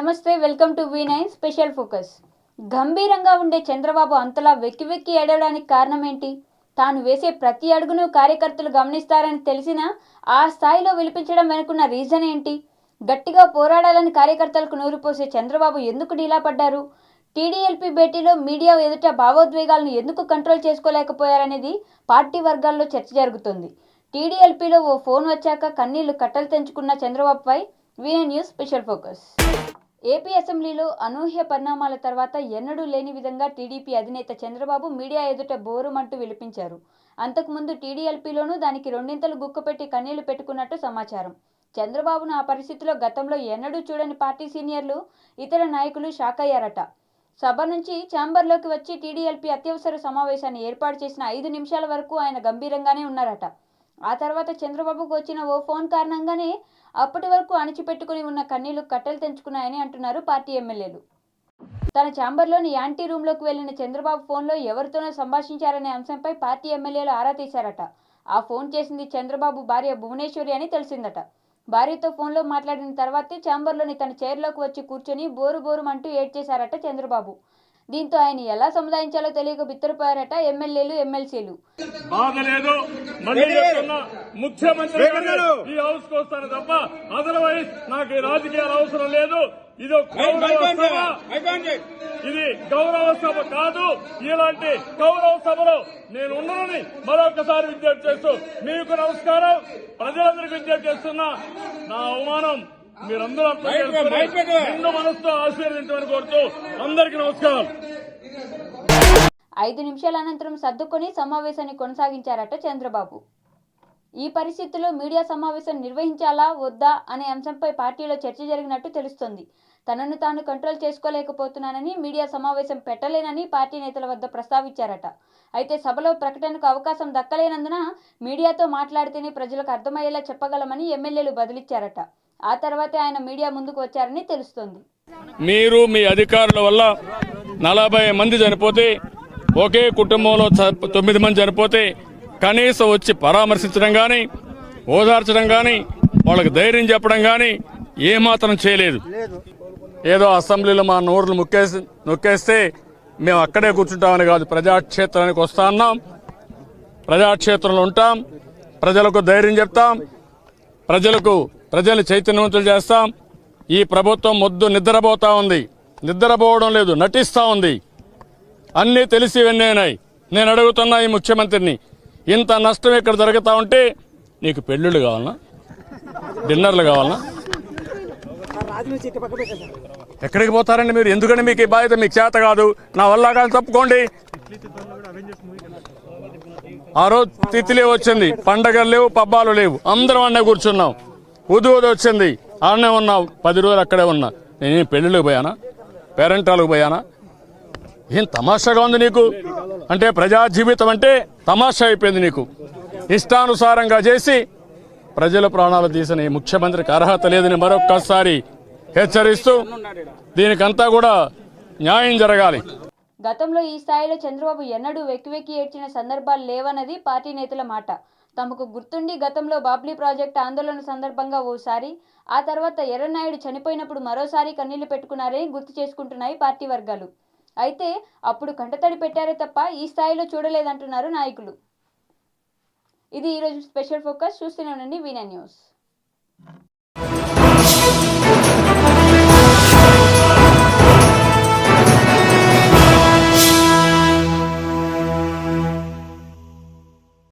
నమస్తే welcome to V nine special focus. గంభీరంగా ఉండే చంద్రబాబు అంతలా వెక్కి వెక్కి ఏడవడానికి కారణం ఏంటి తాను వేసే ప్రతి అడుగును కార్యకర్తలు గమనిస్తారని తెలిసినా ఆ స్థాయిలో విలిపించడం వెనుకున్న రీజన్ ఏంటి? గట్టిగా పోరాడాలని కార్యకర్తలకు నూరిపోసే చంద్రబాబు ఎందుకు డీలా పడ్డారు? టీడీఎల్పీ భేటీలో మీడియా ఎదుట భావోద్వేగాలను ఎందుకు కంట్రోల్ చేసుకోలేకపోయారనేది పార్టీ వర్గాల్లో చర్చ జరుగుతుంది. టీడీఎల్పీలో ఓ ఫోన్ వచ్చాక కన్నీళ్ళు కట్టలు తెంచుకున్న చంద్రబాబుపై వీనే న్యూస్ స్పెషల్ ఫోకస్. ఏపీ అసెంబ్లీలో అనూహ్య పరిణామాల తర్వాత ఎన్నడూ లేని విధంగా టీడీపీ అధినేత చంద్రబాబు మీడియా ఎదుట బోరుమంటూ విలిపించారు. అంతకుముందు టీడీఎల్పీలోనూ దానికి రెండింతలు గుక్కపెట్టి కన్నీళ్ళు పెట్టుకున్నట్టు సమాచారం. చంద్రబాబును ఆ పరిస్థితిలో గతంలో ఎన్నడూ చూడని పార్టీ సీనియర్లు ఇతర నాయకులు షాక్ అయ్యారట. సభ నుంచి ఛాంబర్లోకి వచ్చి టీడీఎల్పీ అత్యవసర సమావేశాన్ని ఏర్పాటు చేసిన ఐదు నిమిషాల వరకు ఆయన గంభీరంగానే ఉన్నారట. ఆ తర్వాత చంద్రబాబుకు వచ్చిన ఓ ఫోన్ కారణంగానే అప్పటి వరకు అణిచిపెట్టుకుని ఉన్న కన్నీళ్ళు కట్టెలు తెంచుకున్నాయని అంటున్నారు పార్టీ ఎమ్మెల్యేలు. తన ఛాంబర్లోని యాంటీ రూమ్లోకి వెళ్ళిన చంద్రబాబు ఫోన్లో ఎవరితోనో సంభాషించారనే అంశంపై పార్టీ ఎమ్మెల్యేలు ఆరా తీశారట. ఆ ఫోన్ చేసింది చంద్రబాబు భార్య భువనేశ్వరి అని తెలిసిందట. భార్యతో ఫోన్లో మాట్లాడిన తర్వాతే ఛాంబర్లోని తన చైర్లోకి వచ్చి కూర్చొని బోరు బోరుమంటూ ఏడ్చేశారట చంద్రబాబు. దీంతో ఆయన ఎలా సముదాయించాలో తెలియక బిత్తరపోయారట ఎమ్మెల్యేలు ఎమ్మెల్సీలు. బాధ లేదు. మళ్ళీ చెప్తున్నా ముఖ్యమంత్రి గారు ఈ హౌస్కు వస్తాను తప్ప అదర్వైజ్ నాకు ఈ రాజకీయాలు అవసరం లేదు. ఇది ఇది గౌరవ సభ కాదు. ఇలాంటి గౌరవ సభలో నేను ఉన్నానని మరొకసారి విజ్ఞప్తి చేస్తూ మీకు నమస్కారం. ప్రజలందరికీ విజ్ఞప్తి చేస్తున్నా నా అవమానం మీరందరూ అర్థం చేసుకుని నిండు మనసుతో ఆశీర్వదించమని కోరుతూ అందరికీ నమస్కారం. ఐదు నిమిషాల అనంతరం సర్దుకొని సమావేశాన్ని కొనసాగించారట చంద్రబాబు. ఈ పరిస్థితుల్లో మీడియా సమావేశం నిర్వహించాలా వద్దా అనే అంశంపై పార్టీలో చర్చ జరిగినట్టు తెలుస్తోంది. తనను తాను కంట్రోల్ చేసుకోలేకపోతున్నానని మీడియా సమావేశం పెట్టలేనని పార్టీ నేతల వద్ద ప్రస్తావించారట. అయితే సభలో ప్రకటనకు అవకాశం దక్కలేనందున మీడియాతో మాట్లాడితేనే ప్రజలకు అర్థమయ్యేలా చెప్పగలమని ఎమ్మెల్యేలు బదిలిచ్చారట. ఆ తర్వాతే ఆయన మీడియా ముందుకు వచ్చారని తెలుస్తోంది. మీరు మీ అధికారుల వల్ల నలభై మంది చనిపోతే ఒకే కుటుంబంలో తొమ్మిది మంది చనిపోతే కనీసం వచ్చి పరామర్శించడం కానీ ఓదార్చడం కానీ వాళ్ళకి ధైర్యం చెప్పడం కానీ ఏమాత్రం చేయలేదు. ఏదో అసెంబ్లీలో మా నోర్లు ముక్కేసి నొక్కేస్తే మేము అక్కడే కూర్చుంటామని కాదు ప్రజాక్షేత్రానికి వస్తా ఉన్నాం ప్రజాక్షేత్రంలో ఉంటాం. ప్రజలకు ధైర్యం చెప్తాం. ప్రజలకు ప్రజల్ని చైతన్యవంతులు చేస్తాం. ఈ ప్రభుత్వం మొద్దు నిద్రపోతా ఉంది. నిద్రపోవడం లేదు నటిస్తూ ఉంది. అన్నీ తెలిసి వెన్నైనాయి నేను అడుగుతున్నా ఈ ముఖ్యమంత్రిని ఇంత నష్టం ఇక్కడ జరుగుతూ ఉంటే నీకు పెళ్ళిళ్ళు కావాలనా? డిన్నర్లు కావాలనా? ఎక్కడికి పోతారండి మీరు? ఎందుకంటే మీకు ఈ బాధ్యత మీకు చేత కాదు. నా వల్ల కానీ తప్పుకోండి. ఆ రోజు తిథిలే వచ్చింది. పండగలు లేవు పబ్బాలు లేవు. అందరం అన్నే కూర్చున్నాం. కూతురు ఉదు వచ్చింది. ఆడనే ఉన్నా పది రోజులు అక్కడే ఉన్నా. నేను పెళ్ళిళ్ళకి పోయానా? పేరెంటాలకు పోయానా? ఏం తమాషాగా ఉంది నీకు? అంటే ప్రజా జీవితం అంటే తమాషా అయిపోయింది నీకు. ఇష్టానుసారంగా చేసి ప్రజల ప్రాణాలు తీసిన ఈ ముఖ్యమంత్రికి అర్హత లేదని మరొక్కసారి హెచ్చరిస్తూ దీనికంతా కూడా న్యాయం జరగాలి. గతంలో ఈ స్థాయిలో చంద్రబాబు ఎన్నడూ వెక్కి వెక్కి ఏడ్చిన సందర్భాలు లేవన్నది పార్టీ నేతల మాట. తమకు గుర్తుండి గతంలో బాబ్లీ ప్రాజెక్ట్ ఆందోళన సందర్భంగా ఓసారి ఆ తర్వాత ఎర్రనాయుడు చనిపోయినప్పుడు మరోసారి కన్నీళ్ళు పెట్టుకున్నారని గుర్తు చేసుకుంటున్నాయి పార్టీ వర్గాలు. అయితే అప్పుడు కంటతడి పెట్టారే తప్ప ఈ స్థాయిలో చూడలేదంటున్నారు నాయకులు. ఇది ఈరోజు స్పెషల్ ఫోకస్. చూస్తూనే ఉండండి వీనా న్యూస్.